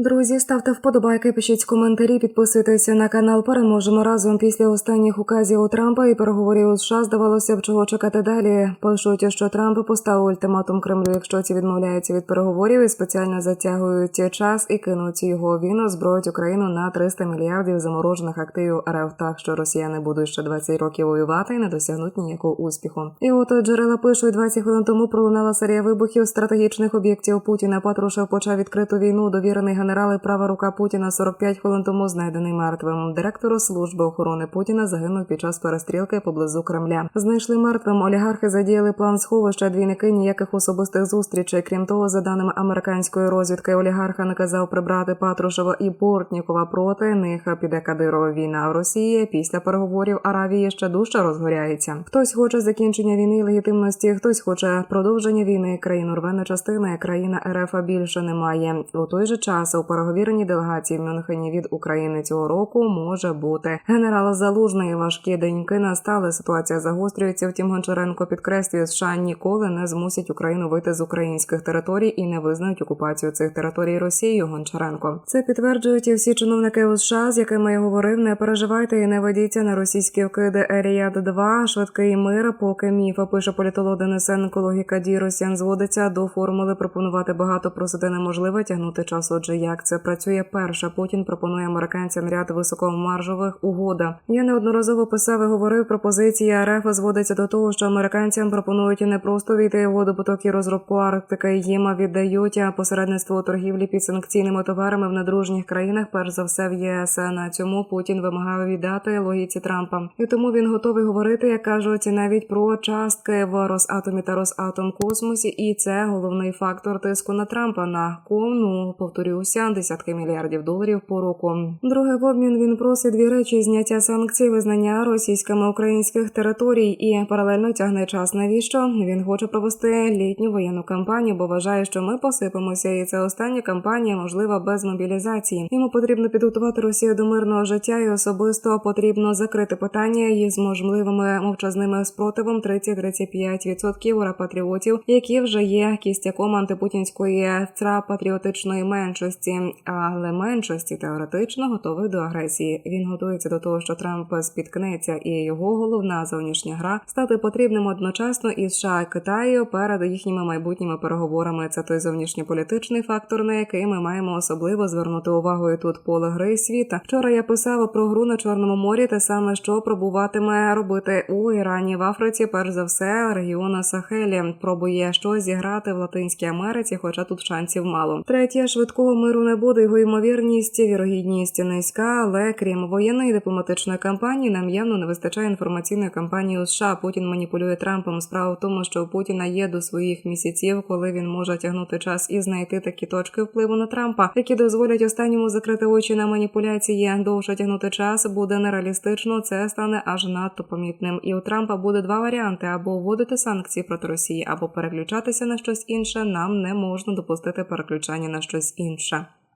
Друзі, ставте вподобайки, пишіть коментарі, підписуйтеся на канал. Переможемо разом після останніх указів у Трампа і переговорів у США. Здавалося б, чого чекати далі. Пишуть, що Трамп поставив ультиматум Кремлю, якщо ці відмовляються від переговорів і спеціально затягують час і кинуть його війну, зброють Україну на 300 мільярдів заморожених активів РФ, так що росіяни будуть ще 20 років воювати і не досягнуть ніякого успіху. І от джерела пишуть 20 хвилин тому пролунала серія вибухів стратегічних об'єктів Путіна. Патрушев почав відкриту війну. Довірений генерал і права рука Путіна 45 хвилин тому знайдений мертвим. Директору служби охорони Путіна загинув під час перестрілки поблизу Кремля. Знайшли мертвим. Олігархи задіяли план сховища. Двійники ніяких особистих зустрічей. Крім того, за даними американської розвідки, олігарха наказав прибрати Патрушева і Портнікова. Проти них піде Кадирова війна в Росії. Після переговорів Аравії ще дужче розгоряється. Хтось хоче закінчення війни легітимності, хтось хоче продовження війни. Країну рве на частини. Країна РФ більше немає. У той же час у делегації в Мюнхені від України цього року може бути генерал Залужний. Важкі деньки настали. Ситуація загострюється. Втім, Гончаренко підкреслює, США ніколи не змусять Україну вийти з українських територій і не визнають окупацію цих територій Росією. Гончаренко це підтверджують і всі чиновники у США, з якими я говорив. Не переживайте і не ведіться на російські вкиди. Еріад 2 швидкий мир. Поки міфа пише політолог Денисенко. Логіка дій росіян зводиться до формули пропонувати багато просити неможливо тягнути час. Отже, як це працює перше. Путін пропонує американцям ряд високомаржових угода. Я неодноразово писав і говорив. Пропозиція РФ зводиться до того, що американцям пропонують не просто війти в водопотоки розробку Арктики. Їм віддають посередництво торгівлі під санкційними товарами в недружніх країнах. Перш за все в ЄС. На цьому Путін вимагав віддати логіці Трампа, і тому він готовий говорити, як кажуть, навіть про частки в Росатомі та Росатом космосі. І це головний фактор тиску на Трампа на кому повторюся десятки мільярдів доларів по року. Друге в обмін він просить дві речі: зняття санкцій, визнання російськими українських територій і паралельно тягне час. Навіщо він хоче провести літню воєнну кампанію, бо вважає, що ми посипемося, і це остання кампанія, можлива без мобілізації. Йому потрібно підготувати Росію до мирного життя, і особисто потрібно закрити питання із можливими мовчазними спротивом 30-35% ура-патріотів, які вже є кістяком антипутінської патріотичної меншості, але меншості теоретично готовий до агресії. Він готується до того, що Трамп спіткнеться, і його головна зовнішня гра стати потрібним одночасно із США і Китаю перед їхніми майбутніми переговорами. Це той зовнішньополітичний фактор, на який ми маємо особливо звернути увагу і тут поле гри світа. Вчора я писав про гру на чорному морі, те саме, що пробуватиме робити у Ірані в Африці. Перш за все, регіону Сахелі пробує щось зіграти в Латинській Америці, хоча тут шансів мало. Третє швидкого миру не буде. Його ймовірність, вірогідність низька, але крім воєнної дипломатичної кампанії, нам явно не вистачає інформаційної кампанії у США. Путін маніпулює Трампом. Справа в тому, що у Путіна є до своїх місяців, коли він може тягнути час і знайти такі точки впливу на Трампа, які дозволять останньому закрити очі на маніпуляції. Довше тягнути час буде нереалістично. Це стане аж надто помітним. І у Трампа буде два варіанти: або вводити санкції проти Росії, або переключатися на щось інше. Нам не можна допустити переключання на щось інше.